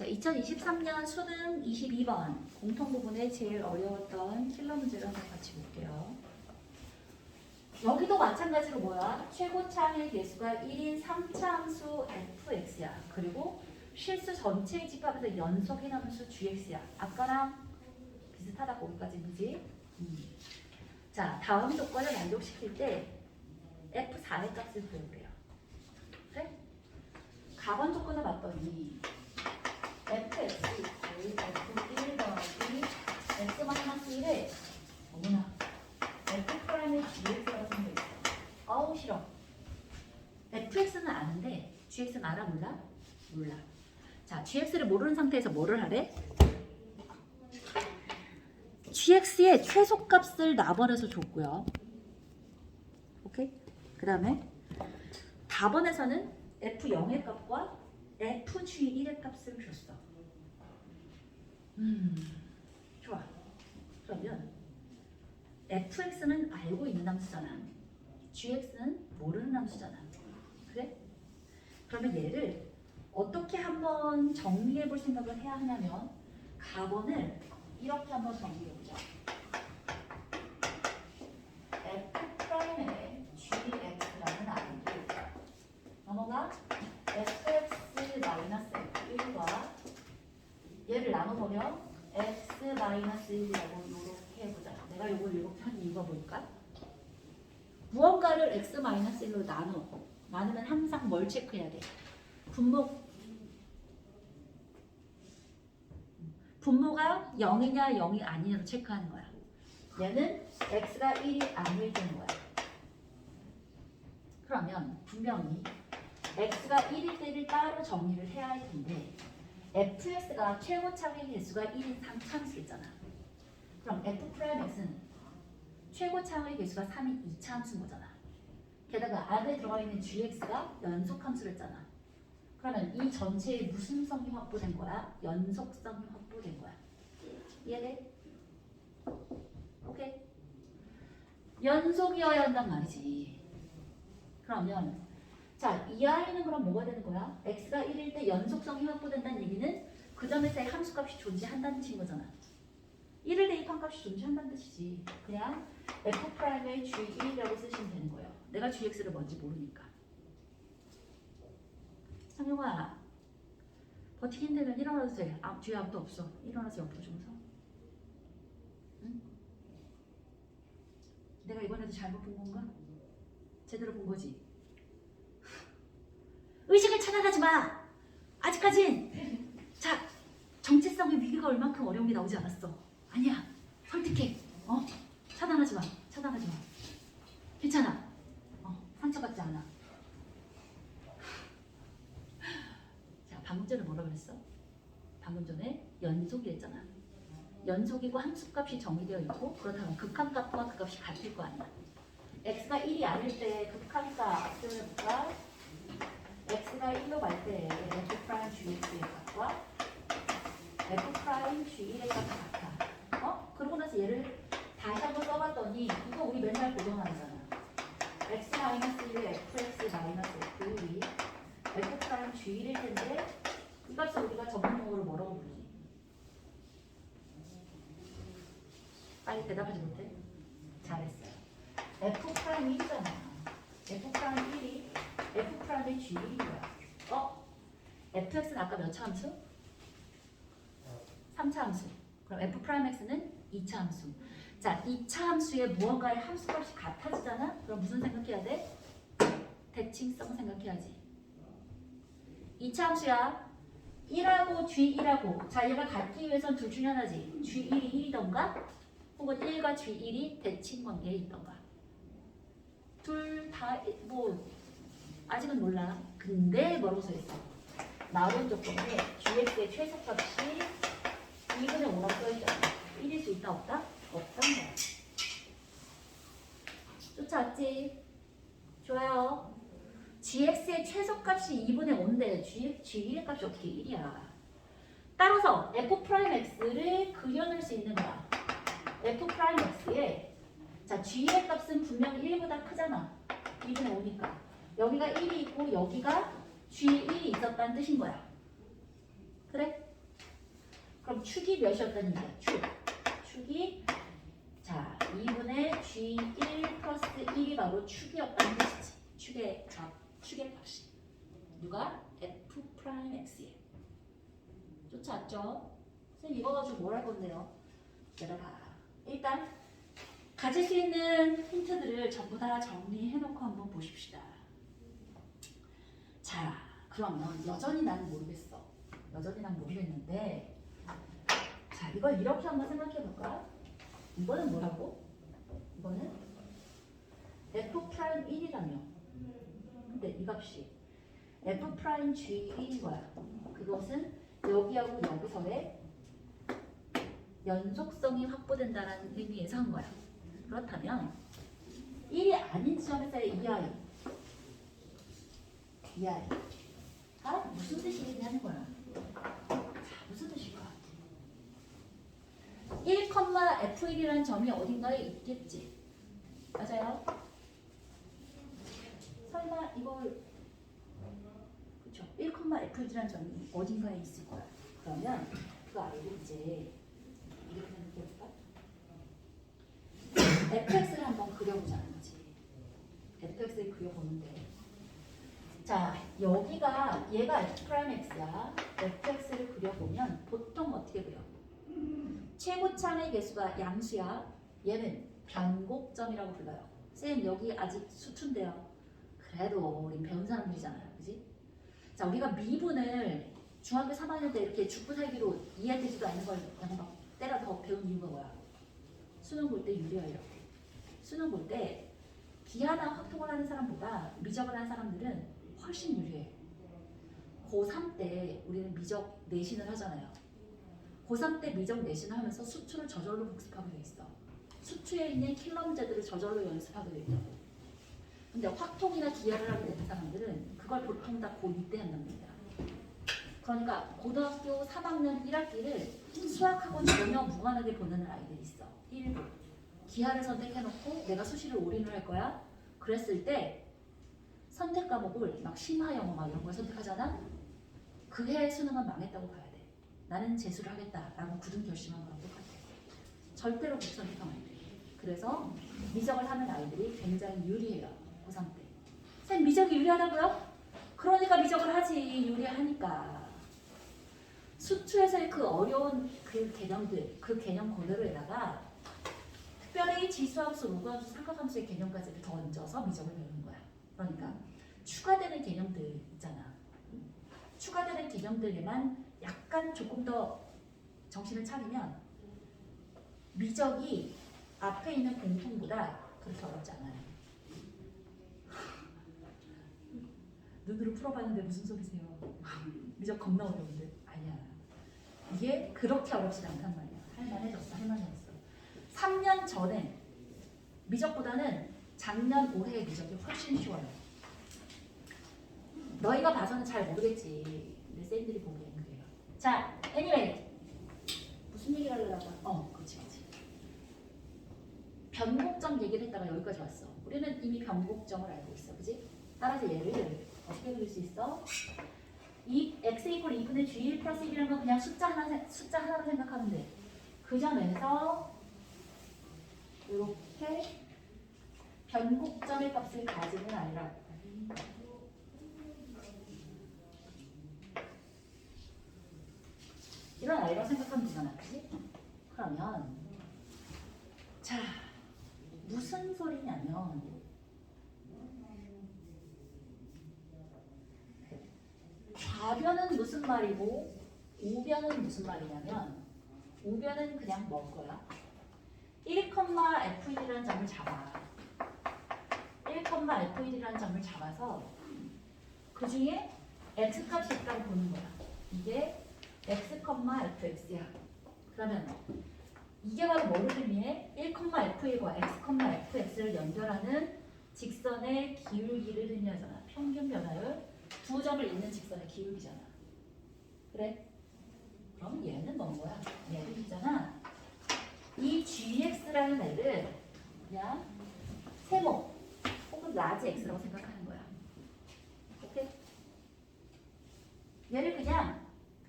자, 2023년 수능 22번 공통 부분에 제일 어려웠던 킬러 문제를 한번 같이 볼게요. 여기도 마찬가지로 뭐야? 최고차의 개수가 1인 3차 함수 fx야. 그리고 실수 전체의 집합에서 연속 해남수 gx야. 아까랑 비슷하다고 여기까지 그지? 음. 자, 다음 조건을 만족시킬 때 f4의 값을 구해보래요. 그래? 가번 조건을 봤더니 fx 이퀄 f1 더하기 x 마이너스 1에 어머나 f 프라임의 gx라고 생겨 있어. 아우 싫어. fx는 아는데 gx는 알아 몰라? 몰라. 자, gx를 모르는 상태에서 뭐를 하래? gx의 최소값을 나버려서 줬고요. 오케이? 그 다음에 답원에서는 f0의 값과 fg1의 값을 줬어. 음, 좋아. 그러면 fx는 알고 있는 함수잖아. gx는 모르는 함수잖아. 그래? 그러면 얘를 어떻게 한번 정리해 볼 생각을 해야 하냐면 가번을 이렇게 한번 정리해 보자. f 프라임의 gx라는 아이를 넘어가 fx 마이너스 f1과 얘를 나눠보면 x 마이너스 1이라고 이렇게 해보자. 내가 이걸 이렇게 한 이유가 뭘까? 무언가를 x 마이너스 1로 나눠. 나누면 항상 뭘 체크해야 돼? 분모 분모가 0이냐 0이 아니냐로 체크하는 거야. 얘는 x가 1이 아닐 경우야. 그러면 분명히 x가 1일 때를 따로 정리를 해야 할 텐데 fx가 최고차의 개수가 1인 3차함수겠잖아. 그럼 f 프라임 x는 최고차의 개수가 3인 2차 함수인 거잖아. 게다가 안에 들어가 있는 gx가 연속 함수를 했잖아. 그러면 이 전체에 무슨 성이 확보된 거야? 연속성이 확보된 거야. 이해돼? 오케이. 연속이어야 한단 말이지. 그러면 자, 이 아이는 그럼 뭐가 되는 거야? x가 1일 때 연속성이 확보된다는 얘기는 그 점에서의 함수값이 존재한다는 뜻인 거잖아. 1을 대입한 값이 존재한다는 뜻이지. 그냥 f 프라임의 g1이라고 쓰시면 되는 거예요. 내가 gx를 뭔지 모르니까. 상용아, 버티기 힘들면 일어나도 돼. 아, 뒤에 아무도 없어. 일어나서 옆으로 좀 서. 응? 내가 이번에도 잘못 본 건가? 제대로 본 거지? 차단하지 마. 아직까진 자 정체성의 위기가 얼만큼 어려운 게 나오지 않았어. 아니야. 설득해. 어? 차단하지 마. 차단하지 마. 괜찮아. 어, 상처받지 않아. 자, 방금 전에 뭐라 그랬어? 방금 전에 연속이 했잖아. 연속이고 함수값이 정의되어 있고 그렇다면 극한값과 그 값이 같을 거 아니야. x가 1이 아닐 때 극한값 표현해볼까? X가 1로 갈 때 f 프라임 gx의 값과 f 프라임 g1의 값이 같아. 어? 그러고 나서 얘를 다시 한번 써봤더니 이거 우리 맨날 보던 하잖아. x 마이너스 1의 fx 마이너스 f1이 f 프라임 g1일 텐데 이 값을 우리가 전문 용어로 뭐라고 부르지? 빨리 대답하지 못해? 잘했어요. f 프라임 1이잖아. f 프라임 1이 f 프라임의 g1인 거야. 어? fx는 아까 몇 차 함수? 3차 함수. 그럼 f 프라임 x는 2차 함수. 자, 2차 함수의 무언가의 함수값이 같아지잖아? 그럼 무슨 생각해야 돼? 대칭성 생각해야지. 2차 함수야. 1하고 g1하고 자 얘가 같기 위해선 둘 중에 하나지. g1이 1이던가 혹은 1과 g1이 대칭 관계에 있던가. 둘 다 뭐 아직은 몰라. 근데 뭐라고 써있어? 나온 조건에 gx의 최소값이 2분의 5라고 써있잖아. 1일 수 있다 없다? 없단 거야. 쫓아왔지? 좋아요. gx의 최소값이 2분의 5인데 g, g1의 값이 어떻게 1이야? 따라서 f 프라임 x를 그려낼 수 있는 거야. f 프라임 x에 자 g의 값은 분명히 1보다 크잖아. 2분의 5니까. 여기가 1이 있고 여기가 g1이 있었다는 뜻인 거야. 그래? 그럼 축이 몇이었다는 얘기야? 축. 축이 자 2분의 G1 플러스 1이 바로 축이었다는 뜻이지. 축의 값, 축의 값이. 누가? F 프라임 X에. 쫓아왔죠? 선생님 이거 가지고 뭘 할 건데요? 기다려봐. 일단 가질 수 있는 힌트들을 전부 다 정리해놓고 한번 보십시다. 자, 그러면 여전히 나는 모르겠어. 여전히 난 모르겠는데, 자, 이걸 이렇게 한번 생각해 볼까? 이거는 뭐라고? 이거는 f 프라임 1이라며. 근데 이 값이 f 프라임 g1인 거야. 그것은 여기하고 여기서의 연속성이 확보된다는 의미에서 한 거야. 그렇다면 1이 아닌 지점에서의 EI EI가 무슨 뜻이냐는 거야. 자, 무슨 뜻일까? 1,F1이라는 점이 어딘가에 있겠지. 맞아요? 설마 이걸 그렇죠. 1,F1이라는 점이 어딘가에 있을 거야. 그러면 그거 알고 이제 이렇게 생각해볼까? fx를 한번 그려보자는 거지. fx를 그려보는데 자 여기가 얘가 f 프라임 x야. fx를 그려보면 보통 어떻게 그려? 최고참의 개수가 양수야. 얘는 변곡점이라고 불러요. 쌤 여기 아직 수투인데요. 그래도 우린 배운 사람들이잖아요. 그지? 자 우리가 미분을 중학교 3학년 때 이렇게 죽고 살기로 이해되지도 않는 걸 그냥 막 때려 더 배운 이유가 뭐야? 수능 볼 때 유리야 이렇게. 수능 볼 때 기하나 확통을 하는 사람보다 미적을 하는 사람들은 훨씬 유리해. 고3 때 우리는 미적 내신을 하잖아요. 고3 때 미적 내신을 하면서 수투를 저절로 복습하게 돼 있어. 수투에 있는 킬러 문제들을 저절로 연습하게 돼 있다고. 근데 확통이나 기하를 하게 되는 사람들은 그걸 보통 다 고2 때 말이야. 그러니까 고등학교 3학년 1학기를 수학하고 전혀 무관하게 보는 아이들이 있어. 일부. 기하를 선택해놓고 내가 수시를 올인을 할 거야. 그랬을 때 선택 과목을 막 심화 영어 막 이런 걸 선택하잖아. 그해 수능은 망했다고 봐야 돼. 나는 재수를 하겠다라고 굳은 결심한 거랑 똑같아. 절대로 못 선택하면 안 돼. 그래서 미적을 하는 아이들이 굉장히 유리해요. 고3 때. 쌤 미적이 유리하다고요? 그러니까 미적을 하지 유리하니까. 수투에서의 그 어려운 그 개념들, 그 개념 그대로에다가 특별히 지수함수, 무관함수, 삼각함수의 개념까지를 더 얹어서 미적을 배우는 거야. 그러니까 추가되는 개념들 있잖아. 추가되는 개념들에만 약간 조금 더 정신을 차리면 미적이 앞에 있는 공통보다 그렇게 어렵지 않아요. 눈으로 풀어봤는데 무슨 소리세요? 미적 겁나 어려운데 아니야. 이게 그렇게 어렵지 않단 말이야. 할만해졌어, 할만해졌어. 3년 전에 미적보다는 작년 올해의 미적이 훨씬 쉬워요. 너희가 봐서는 잘 모르겠지. 근데 쌤들이 보기에는 그래요. 자, anyway. 무슨 얘기를 하려다가 어, 그렇지, 그렇지. 변곡점 얘기를 했다가 여기까지 왔어. 우리는 이미 변곡점을 알고 있어, 그지? 따라서 얘를 어떻게 그릴 수 있어? 이 x 이퀄 2분의 g1 플러스 1이라는 건 그냥 숫자 하나, 생- 숫자 하나로 생각하면 돼. 그 점에서 이렇게 변곡점의 값을 가지는 아니라 이런 아이라고 생각하면 되잖아, 그지? 그러면 자 무슨 소리냐면 좌변은 무슨 말이고 우변은 무슨 말이냐면 우변은 그냥 뭐 거야? 1,f1이라는 점을 잡아 1,f1이라는 점을 잡아서 그 중에 x값이 있다고 보는 거야 이게 x, fx야 그러면 이게 바로 뭐를 의미해? 1,f1과 x, fx를 연결하는 직선의 기울기를 의미하잖아 평균 변화율 두 점을 잇는 직선의 기울기잖아. 그래? 그럼 얘는 뭔 거야? 얘는 있잖아. 이 gx라는 애를 그냥 세모 혹은 라지 x라고 생각하는 거야. 오케이? 얘를 그냥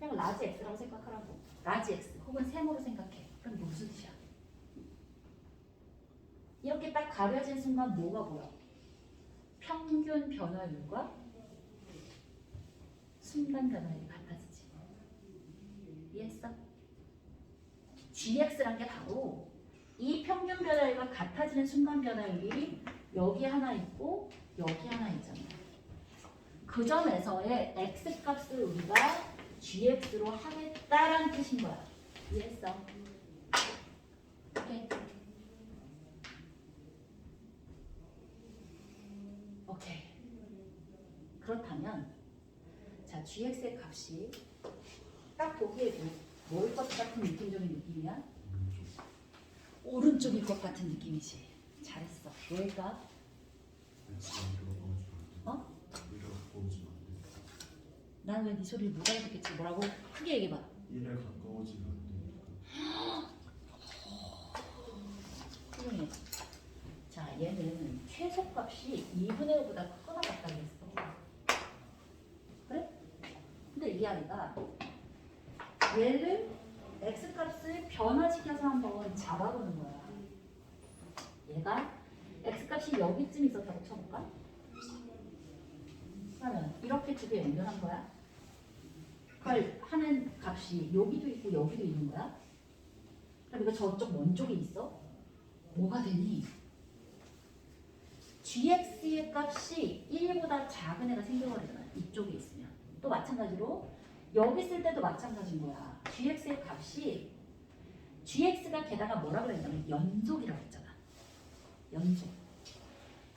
그냥 라지 x라고 생각하라고. 라지 x 혹은 세모로 생각해. 그럼 무슨 뜻이야? 이렇게 딱 가려진 순간 뭐가 보여? 평균 변화율과 순간 변화율이 같아지지. 이해했어? gx란 게 바로 이 평균 변화율과 같아지는 순간 변화율이 여기 하나 있고 여기 하나 있잖아. 그 점에서의 x 값을 우리가 gx로 하겠다라는 뜻인 거야. 이해했어? 오케이. 오케이. 그렇다면 자 gx의 값이 딱 보기에도 뭘 것 같은 느낌적인 느낌이야? 오른쪽일 것 같은 느낌이지. 잘했어. 왜일까? 어? 난왜네 소리를 못 알아듣겠지? 뭐라고? 크게 얘기해봐. 일에 가까워지면 안 되니까. 훌륭해. 자, 얘는 최소값이 2분의 5보다 크거나 같다고 했어. 그래? 근데 이 아이가 얘를 x값을 변화시켜서 한번 잡아보는 거야. 얘가 x값이 여기쯤 있었다고 쳐볼까? 그러면 이렇게 두 개 연결한 거야. 그걸 하는 값이 여기도 있고 여기도 있는 거야. 그럼 이거 저쪽 먼 쪽에 있어? 뭐가 되니? gx의 값이 1보다 작은 애가 생겨버리잖아. 이쪽에 있으면. 또 마찬가지로 여기 있을 때도 마찬가지인 거야. gx의 값이 gx가 게다가 뭐라 그랬냐면 연속이라고 했잖아. 연속.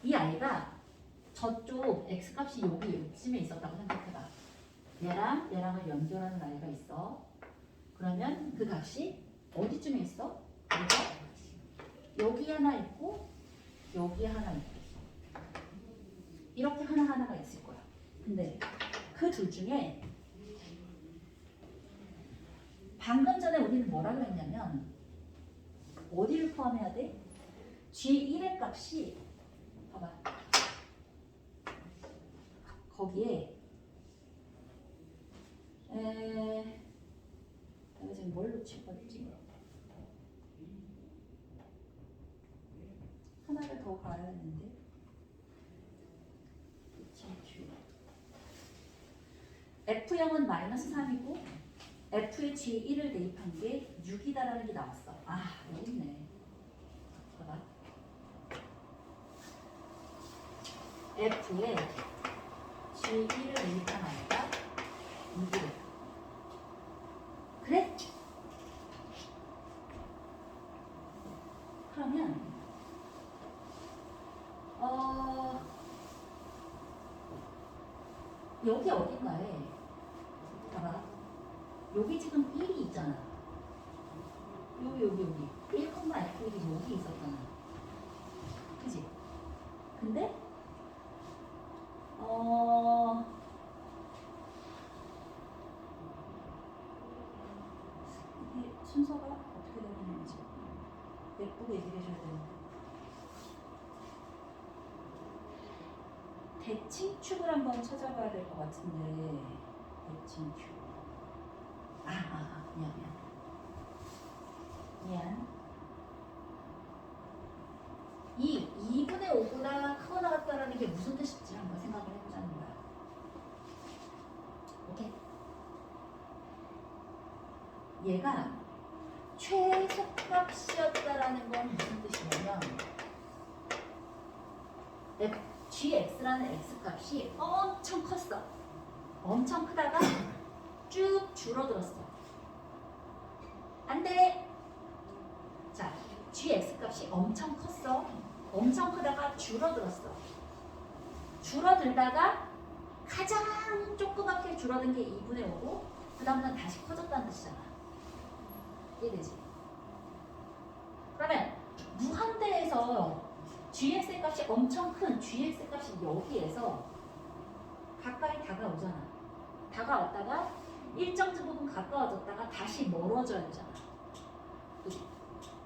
이 아이가 저쪽 x 값이 여기 요쯤에 있었다고 생각해봐. 얘랑 얘랑을 연결하는 아이가 있어. 그러면 그 값이 어디쯤에 있어? 여기 하나 있고 여기 하나 있고 이렇게 하나 하나가 있을 거야. 근데 그 둘 중에 방금 전에 우리는 뭐라 그랬냐면 어디를 포함해야 돼? G1의 값이 봐봐 거기에 에 내가 뭘 뻔했지? 하나를 더 가야 했는데 F형은 마이너스 3이고 F에 G1을 대입한 게 6이다라는 게 나왔어. 아, 여기 있네. 봐봐. F에 G1을 대입한 아이가 6이래. 그래? 그러면 어 여기 어딘가에 봐봐 여기 지금 1이 있잖아 여기 여기 여기. 1, F1이 여기 있었잖아 그지? 근데 어 이게 순서가 어떻게 되는지 예쁘게 얘기해 줘야 되는데. 대칭축을 한번 찾아봐야 될 것 같은데 대칭축 아, 아, 아 미안 미안 미안 이 2분의 5보다 크거나 같다라는 게 무슨 뜻인지 한번 생각을 해보자는 거야 오케이 얘가 최소값이었다라는 건 무슨 뜻이냐면 gx라는 x값이 엄청 컸어. 엄청 크다가 쭉 줄어들었어. 안 돼. 자, gx 값이 엄청 컸어. 엄청 크다가 줄어들었어. 줄어들다가 가장 조그맣게 줄어든 게 2분의 5고 그 다음은 다시 커졌다는 뜻이잖아. 이해되지? 그러면 무한대에서 gx 값이 엄청 큰 gx 값이 여기에서 가까이 다가오잖아. 다가왔다가 일정 부분 가까워졌다가 다시 멀어져야 되잖아.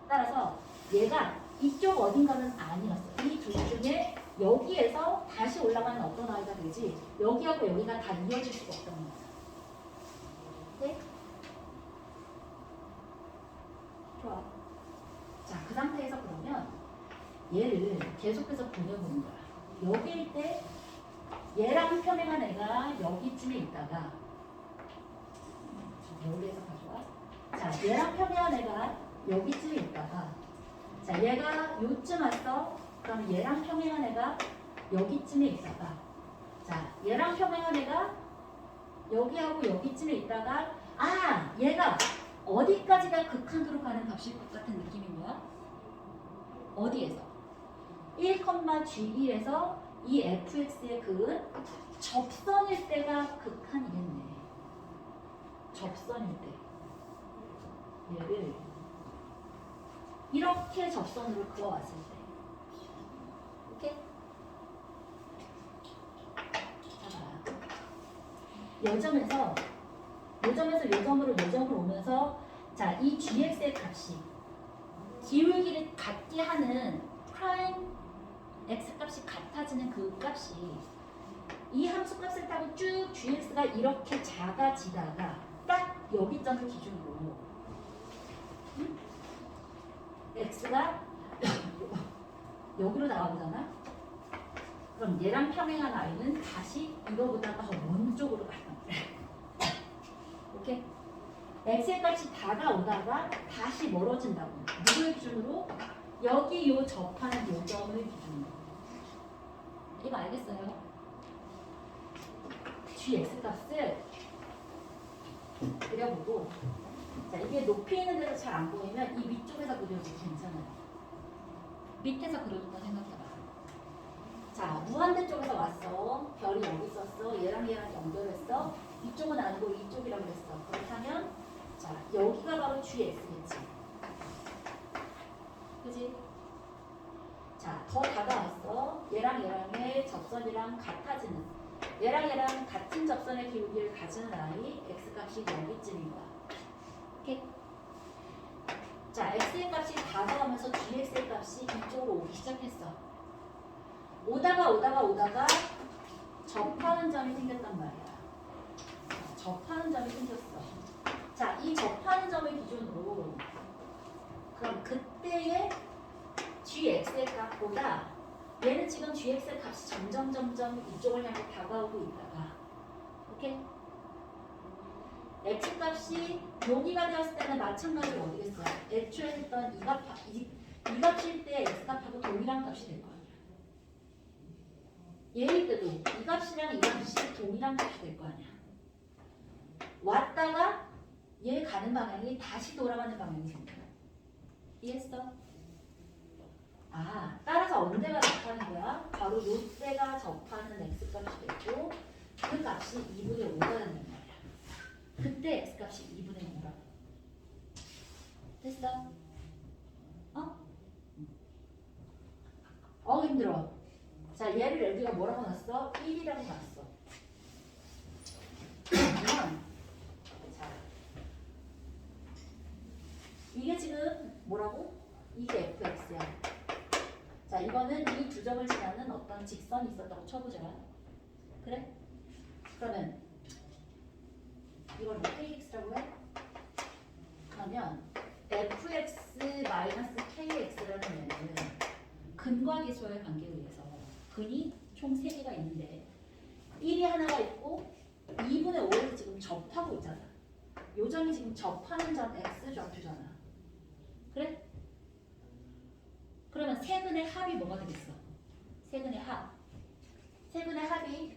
따라서 얘가 이쪽 어딘가는 아니었어. 이 둘 중에 여기에서 다시 올라가는 어떤 아이가 되지 여기하고 여기가 다 이어질 수가 없다는 거야. 네? 얘를 계속해서 보내보는 거야. 여기일 때 얘랑 평행한 애가 여기쯤에 있다가 여기에서 가져와. 자, 얘랑 평행한 애가 여기쯤에 있다가 자, 얘가 요쯤 왔어. 그럼 얘랑 평행한 애가 여기쯤에 있다가 자, 얘랑 평행한 애가 여기하고 여기쯤에 있다가 아, 얘가 어디까지가 극한으로 가는 값일 것 같은 느낌인 거야? 어디에서? 1,G1에서 이 fx의 극은 접선일 때가 극한이겠네. 접선일 때. 얘를 이렇게 접선으로 그어왔을 때. 요점에서 요점에서 요점으로 요점으로 오면서 자, 이 gx의 값이 기울기를 같게 하는 프라임 x 값이 같아지는 그 값이 이 함수 값을 타고 쭉 gx가 이렇게 작아지다가 딱 여기 점을 기준으로 응? x가 여기로 나가보잖아. 그럼 얘랑 평행한 아이는 다시 이거보다가 더 먼쪽으로 간단 말이야. 오케이? X의 값이 다가오다가 다시 멀어진다고. 누구의 기준으로? 여기 요 접하는 요 점을 기준으로. 이거 알겠어요? gx 값을 그려보고 자 이게 높이 있는 데서 잘 안 보이면 이 위쪽에서 그려도 괜찮아요. 밑에서 그려준다 생각해봐. 자 무한대 쪽에서 왔어. 별이 여기 있었어. 얘랑 얘랑 연결했어. 이쪽은 아니고 이쪽이라고 했어. 그렇다면 자 여기가 바로 gx겠지. 그지? 자, 더 다가왔어. 얘랑 얘랑의 접선이랑 같아지는. 얘랑 얘랑 같은 접선의 기울기를 가지는 아이 x 값이 여기쯤인 거야. 자, x의 값이 다가오면서 gx의 값이 이쪽으로 오기 시작했어. 오다가 오다가 오다가 접하는 점이 생겼단 말이야. 자, 접하는 점이 생겼어. 자, 이 접하는 점을 기준으로 그럼 그때의 gx의 값보다 얘는 지금 gx의 값이 점점 점점 이쪽을 향해 다가오고 있다가 오케이? x 값이 여기가 되었을 때는 마찬가지로 어디겠어요? 애초에 했던 이, 값, 이, 이 값일 때 x 값하고 동일한 값이 될거 아니야. 얘일 때도 이 값이랑 이 값이 동일한 값이 될 거 아니야. 왔다가 얘 가는 방향이 다시 돌아가는 방향이 생겨. 이해했어? 아, 따라서 언제가 접하는 거야? 바로 요때가 접하는 x 값이 되고 그 값이 2분의 5가 된단 말이야. 그때 x 값이 2분의 5라고. 됐어? 어? 어 힘들어. 자, 얘를 여기가 뭐라고 놨어? 1이라고 놨어. 그러면 자, 이게 지금 뭐라고? 이게 fx야. 자, 이거는 이 두 점을 지나는 어떤 직선이 있었다고 쳐보자. 그래? 그러면 이걸 뭐 kx라고 해? 그러면 fx-kx라는 얘는 근과 계수와의 관계에 의해서 근이 총 3개가 있는데 1이 하나가 있고 2분의 5를 지금 접하고 있잖아. 요 점이 지금 접하는 점 x 좌표잖아. 그래? 그러면 세근의 합이 뭐가 되겠어? 세근의 합. 세근의 합이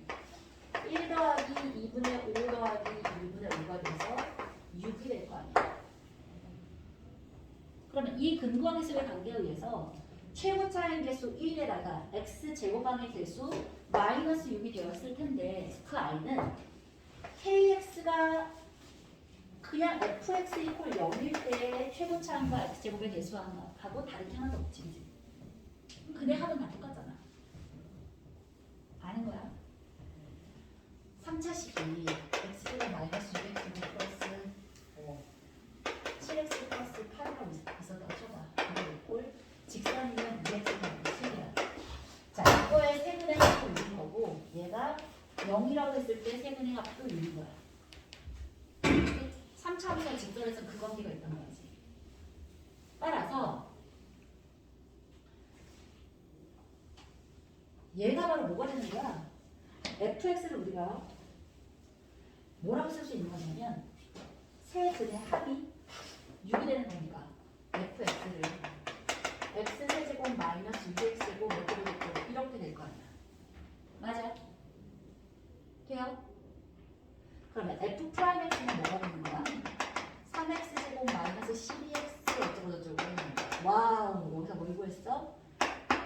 1 더하기 2분의 5 더하기 2분의 5가 돼서 6이 될 거 아니야. 그러면 이 근거계수의 관계에 의해서 최고차의 개수 1에다가 x 제곱항의 개수 마이너스 6이 되었을 텐데 그 i는 kx가 그냥 fx 이퀄 0일 때 최고차항과 x 제곱의 개수하고 다른 게 하나도 없지. 근데 합은 다 똑같잖아. 아는 거야? 3차식이 x가 마이너스 6x 플러스 5 7x 플러스 8이라고 있었다고 쳐봐. 근데 이꼴 직선이면 2x가 7이야. 자, 이거의 세분의 합도 6인 거고 얘가 0이라고 했을 때 세분의 합도 6인 거야. 3차 함수의 직선에서 그 관계가 있단 말이지. 따라서 얘가 바로 뭐가 되는 거야? fx를 우리가 뭐라고 쓸 수 있는 거냐면 세 근의 합이 6이 되는 거니까 fx를 x 세제곱 마이너스 6x제곱 몇 됐고 이렇게 될 거 아니야. 맞아? 돼요? 그러면 f 프라임 x는 뭐가 되는 거야? 3x 제곱 마이너스 12x 어쩌고 저쩌고. 와우 여기서 뭘 구했어?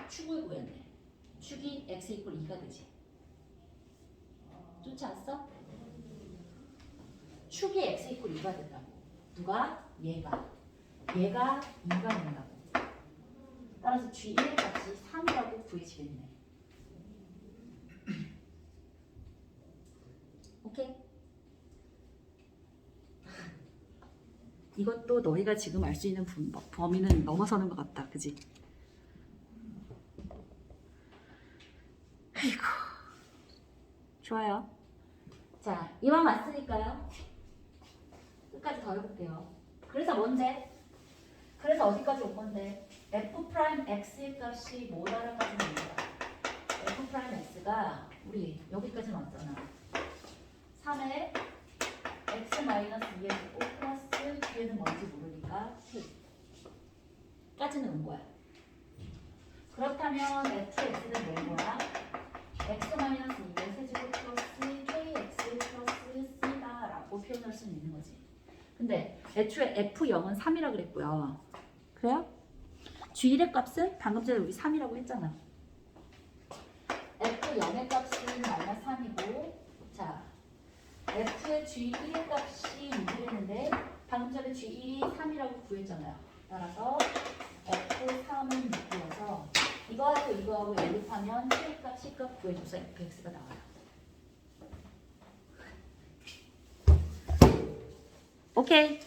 축을 구했네. 축이 x 이퀄 2가 되지. 쫓아왔어? 축이 x 이퀄 2가 된다고. 누가? 얘가. 얘가 2가 된다고. 따라서 G1의 값이 3이라고 구해지겠네. 오케이? 이것도 너희가 지금 알 수 있는 분- 범위는 넘어서는 것 같다. 그지? 아이고. 좋아요. 자, 이왕 왔으니까요. 끝까지 더 해볼게요. 그래서 뭔데? 그래서 어디까지 온 건데? f 프라임 x의 값이 뭐다라까지 온 거야. f 프라임 x가 우리 여기까지는 왔잖아. 3의 x 마이너스 2의 제곱 플러스 뒤에는 뭔지 모르니까 2 까지는 온 거야. 그렇다면 fx는 뭘 거야? x 마이너스 2의 세제곱 플러스 kx 플러스 c다라고 표현할 수 있는 거지. 근데 애초에 f0은 3이라 그랬고요. 그래요? g1의 값은 방금 전에 우리 3이라고 했잖아. f0의 값은 마이너스 3이고 자 f의 g1의 값이 6이랬는데 방금 전에 g1이 3이라고 구했잖아요. 따라서 f3은 6이어서 이거하고 이거하고 연립하면 k값, c값 구해줘서 fx가 나와요. 오케이.